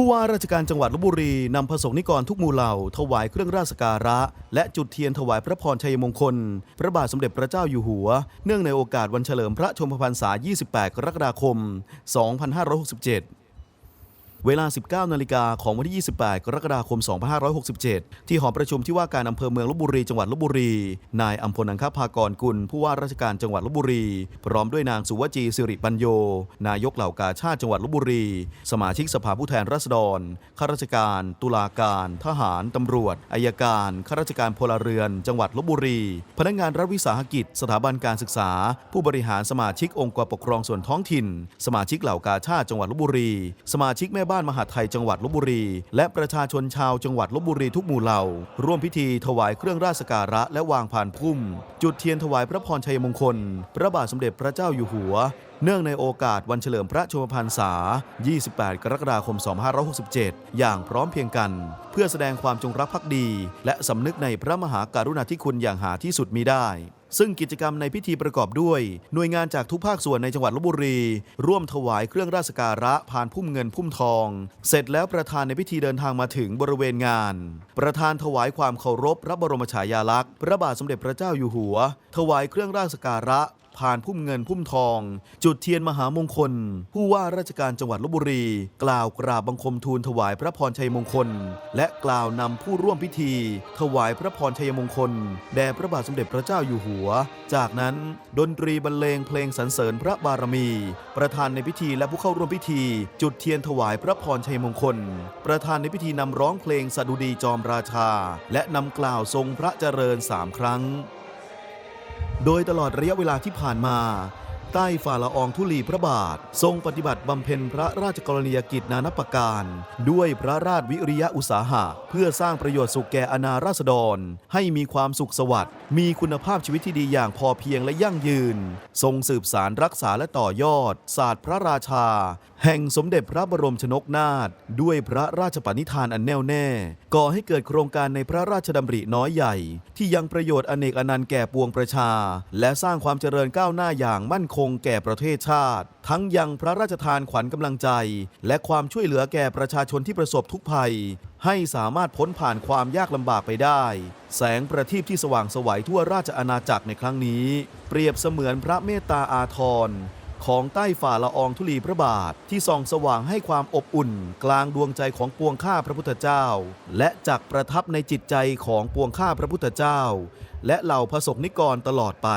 ผู้ว่าราชการจังหวัดลบบุรีนำพระสงฆ์นิกรทุกหมู่เหล่า ถวายเครื่องราชสการะ และจุดเทียนถวายพระพรชัยมงคล พระบาทสมเด็จพระเจ้าอยู่หัว เนื่องในโอกาสวันเฉลิมพระชนมพรรษา 28 กรกฎาคม 2567 เวลา 19 นาฬิกาของวันที่ 28 กรกฎาคม 2567 ที่หอประชุมที่ว่าการอำเภอเมืองลบบุรีจังหวัดลบบุรี นายอัมพลอังคภากรกุล ผู้ว่าราชการจังหวัดลบบุรี พร้อมด้วยนางสุวจีสิริปัญโย นายกเหล่ากาชาติจังหวัดลบบุรี สมาชิกสภาผู้แทนราษฎร ข้าราชการ ตุลาการ ทหาร ตำรวจ อายการ ข้าราชการพลเรือน จังหวัดลบบุรี พนักงานรัฐวิสาหกิจ สถาบันการศึกษา ผู้บริหารสมาชิกองค์กรปกครองส่วนท้องถิ่น สมาชิกเหล่ากาชาติจังหวัดลบบุรี สมาชิกแม่บ้านมหาไทยจังหวัดลบบุรี และประชาชนชาวจังหวัดลบบุรีทุกหมู่เหล่า ร่วมพิธีถวายเครื่องราชสการะและวางผ่านพุ่ม จุดเทียนถวายพระพรชัยมงคล พระบาทสมเด็จพระเจ้าอยู่หัว เนื่องในโอกาสวันเฉลิมพระชนมพรรษา 28 กรกฎาคม 2567 อย่างพร้อมเพียงกัน เพื่อแสดงความจงรักภักดี และสำนึกในพระมหากรุณาธิคุณอย่างหาที่สุดมิได้ ซึ่งกิจกรรมในพิธีประกอบด้วย หน่วยงานจากทุกภาคส่วนในจังหวัดลบบุรี ร่วมถวายเครื่องราชการะผ่านพุ่มเงินพุ่มทอง เสร็จแล้วประธานในพิธีเดินทางมาถึงบริเวณงาน ประธานถวายความเคารพพระบรมฉายาลักษณ์ พระบาทสมเด็จพระเจ้าอยู่หัว ถวายเครื่องราชการะ ผ่านพุ่มเงินพุ่มทอง จุดเทียนมหามงคล ผู้ว่าราชการจังหวัดลบบุรี กล่าวกราบบังคมทูลถวายพระพรชัยมงคล และกล่าวนำผู้ร่วมพิธี ถวายพระพรชัยมงคล แด่พระบาทสมเด็จพระเจ้าอยู่หัว จากนั้นดนตรีบรรเลงเพลงสรรเสริญพระบารมี ประธานในพิธีและผู้เข้าร่วมพิธี จุดเทียนถวายพระพรชัยมงคล ประธานในพิธีนำร้องเพลงสดุดีจอมราชา และนำกล่าวทรงพระเจริญสามครั้ง โดยตลอดระยะเวลาที่ผ่านมา ใต้ฝ่าละอองธุลีพระบาท ทรงปฏิบัติบำเพ็ญพระราชกรณียกิจนานับประการ ด้วยพระราชวิริยะอุตสาหะ เพื่อสร้างประโยชน์สุขแก่อาณาราษฎร ให้มีความสุขสวัสดิ์มีคุณภาพชีวิตที่ดีอย่างพอเพียงและยั่งยืน ทรงสืบสารรักษาและต่อยอด ศาสตร์พระราชา แห่งสมเด็จพระบรมชนกนาถด้วยพระราชปณิธานอันแน่วแน่ ก่อให้เกิดโครงการในพระราชดำริน้อยใหญ่ ที่ยังประโยชน์อเนกอนันต์แก่ปวงประชา และสร้างความเจริญก้าวหน้าอย่างมั่นคงคงแก่ประเทศชาติ ทั้งยังพระราชทานขวัญกำลังใจ และความช่วยเหลือแก่ประชาชนที่ประสบทุกภัย ให้สามารถพ้นผ่านความยากลำบากไปได้ แสงประทีปที่สว่างสวัยทั่วราชอาณาจักรในครั้งนี้ เปรียบเสมือนพระเมตตาอาทรของใต้ฝ่าละอองธุลีพระบาทที่ส่องสว่างให้ความอบอุ่น กลางดวงใจของปวงข้าพระพุทธเจ้า และจักประทับในจิตใจของปวงข้าพระพุทธเจ้า และเหล่าพระสงฆ์นิกรตลอดไป